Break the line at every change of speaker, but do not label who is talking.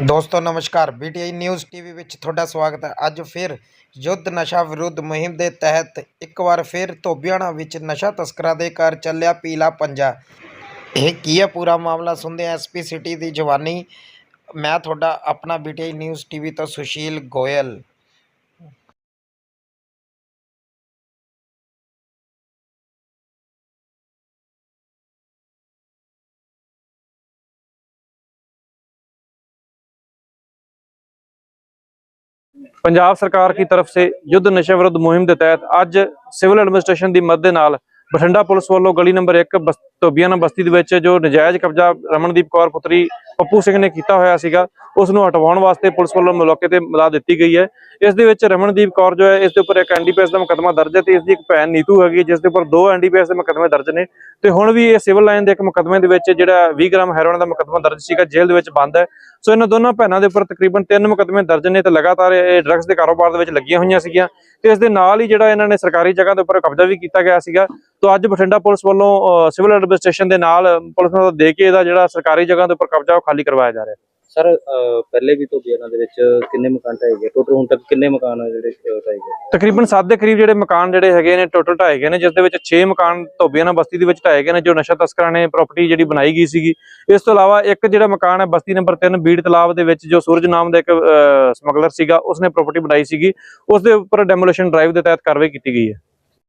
ਦੋਸਤੋ, ਨਮਸਕਾਰ। ਬੀਟੀਆਈ news TV ਵਿੱਚ ਤੁਹਾਡਾ ਸਵਾਗਤ ਹੈ। ਅੱਜ ਫਿਰ ਯੁੱਧ ਨਸ਼ਾ ਵਿਰੁੱਧ ਮੁਹਿੰਮ ਦੇ ਤਹਿਤ ਇੱਕ ਵਾਰ ਫਿਰ ਧੋਬਿਆਣਾ ਵਿੱਚ ਨਸ਼ਾ ਤਸਕਰਾਂ ਦੇ ਘਰ ਚੱਲਿਆ ਪੀਲਾ ਪੰਜਾ। ਇਹ ਕੀ ਹੈ? ਪੂਰਾ ਮਾਮਲਾ ਸੁਣਦੇ ਹਾਂ। ਐਸਪੀ ਸਿਟੀ ਦੀ ਜਵਾਨੀ। ਮੈਂ ਤੁਹਾਡਾ ਆਪਣਾ ਬੀਟੀਆਈ ਨਿਊਜ਼ ਟੀਵੀ ਤੋਂ ਸੁਸ਼ੀਲ ਗੋਇਲ।
पंजाब सरकार की तरफ से युद्ध नशा विरुद्ध मुहिम के तहत ਅੱਜ ਸਿਵਲ ਐਡਮਿਨਿਸਟ੍ਰੇਸ਼ਨ ਦੀ ਮਦਦ ਦੇ ਨਾਲ ਬਠਿੰਡਾ ਪੁਲਿਸ ਵੱਲੋਂ ਗਲੀ ਨੰਬਰ 1 ਧੋਬੀਆਣਾ ਬਸਤੀ ਦੇ ਵਿੱਚ ਜੋ ਨਜਾਇਜ਼ ਕਬਜ਼ਾ ਰਮਨਦੀਪ ਕੌਰ ਪੁੱਤਰੀ ਪੱਪੂ ਸਿੰਘ ਨੇ ਕੀਤਾ ਹੋਇਆ ਸੀਗਾ ਉਸ ਨੂੰ ਹਟਵਾਉਣ ਵਾਸਤੇ ਪੁਲਿਸ ਵੱਲੋਂ ਮੌਕੇ ਤੇ ਮਦਦ ਦਿੱਤੀ ਗਈ ਹੈ। ਇਸ ਦੇ ਵਿੱਚ ਰਮਨਦੀਪ ਕੌਰ ਜੋ ਹੈ, ਇਸ ਦੇ ਉੱਪਰ ਇੱਕ ਐਨਡੀਪੀਐਸ ਦਾ ਮੁਕੱਦਮਾ ਦਰਜ ਹੈ ਤੇ ਇਸ ਦੀ ਇੱਕ ਭੈਣ ਨੀਤੂ ਹੈਗੀ ਜਿਸ ਦੇ ਉੱਪਰ ਦੋ ਐਨਡੀਪੀਐਸ ਦੇ ਮੁਕੱਦਮੇ ਦਰਜ ਨੇ। ਤੇ ਹੁਣ ਵੀ ਇਹ ਸਿਵਲ ਲਾਈਨ ਦੇ ਇੱਕ ਮੁਕੱਦਮੇ ਦੇ ਵਿੱਚ ਜਿਹੜਾ 20 ਗ੍ਰਾਮ ਹੈਰੋਇਨ ਦਾ ਮੁਕੱਦਮਾ ਦਰਜ ਸੀਗਾ, ਜੇਲ੍ਹ ਦੇ ਵਿੱਚ ਬੰਦ ਹੈ। ਸੋ ਇਹਨਾਂ ਦੋਨਾਂ ਭੈਣਾਂ ਦੇ ਉੱਪਰ ਤਕਰੀਬਨ ਤਿੰਨ ਮੁਕੱਦਮੇ ਦਰਜ ਨੇ ਤੇ ਲਗਾਤਾਰ ਇਹ ਡਰੱਗਸ ਦੇ ਕਾਰੋਬਾਰ ਦੇ ਵਿੱਚ ਲੱਗੀਆਂ ਹੋਈਆਂ ਸੀਗੀਆਂ। ਤੇ ਇਸ ਦੇ ਨਾਲ ਹੀ ਜਿਹੜਾ ਇਹਨਾਂ ਨੇ ਸਰਕਾਰੀ ਜਗ੍ਹਾ ਦੇ ਉੱਪਰ ਕਬਜ਼ਾ ਵੀ ਕੀਤਾ ਗਿਆ ਸੀਗਾ। ਤੋਂ ਅੱਜ ਬਠਿੰਡਾ ਪੁਲਿਸ ਵੱਲੋਂ ਸਿਵਲ ਐਡਮਿਨਿਸਟ੍ਰੇਸ਼ਨ ਦੇ ਨਾਲ ਪੁਲਿਸ ਨੂੰ ਦੇ ਕੇ ਇਹਦਾ ਜਿਹੜਾ ਸਰਕਾਰੀ ਜਗ੍ਹਾ ਦੇ ਉੱਪਰ ਕਬਜ਼ਾ ਖਾਲੀ ਕਰਵਾਇਆ ਜਾ ਰਿਹਾ।
ਸਰ ਪਹਿਲੇ ਵੀ ਤੋਂ ਬਿਆਨਾਂ ਦੇ ਵਿੱਚ ਕਿੰਨੇ ਮਕਾਨ ਢਾਏ ਗਏ? ਟੋਟਲ ਹੁਣ ਤੱਕ ਕਿੰਨੇ ਮਕਾਨ ਜਿਹੜੇ ਢਾਏ ਗਏ?
ਤਕਰੀਬਨ 7 ਦੇ ਕਰੀਬ ਜਿਹੜੇ ਮਕਾਨ ਜਿਹੜੇ ਹੈਗੇ ਨੇ ਟੋਟਲ ਢਾਏ ਗਏ ਨੇ ਜਿਸ ਦੇ ਵਿੱਚ 6 ਮਕਾਨ ਧੋਬੀਆਣਾ ਬਸਤੀ ਦੇ ਵਿੱਚ ਢਾਏ ਗਏ ਨੇ ਜੋ ਨਸ਼ਾ ਤਸਕਰਾਂ ਨੇ ਪ੍ਰਾਪਰਟੀ ਜਿਹੜੀ ਬਣਾਈ ਗਈ ਸੀਗੀ। ਇਸ ਤੋਂ ਇਲਾਵਾ ਇੱਕ ਜਿਹੜਾ ਮਕਾਨ ਹੈ ਬਸਤੀ ਨੰਬਰ 3 ਬੀੜ ਤਲਾਬ ਦੇ ਵਿੱਚ ਜੋ ਸੂਰਜ ਨਾਮ ਦਾ ਇੱਕ ਸਮਗਲਰ ਸੀਗਾ ਉਸਨੇ ਪ੍ਰਾਪਰਟੀ ਬਣਾਈ ਸੀਗੀ। ਉਸ ਦੇ ਉੱਪਰ ਡੈਮੋਲੀਸ਼ਨ ਡਰਾਈਵ ਦੇ ਤਹਿਤ ਕਾਰਵਾਈ ਕੀਤੀ ਗਈ ਹੈ।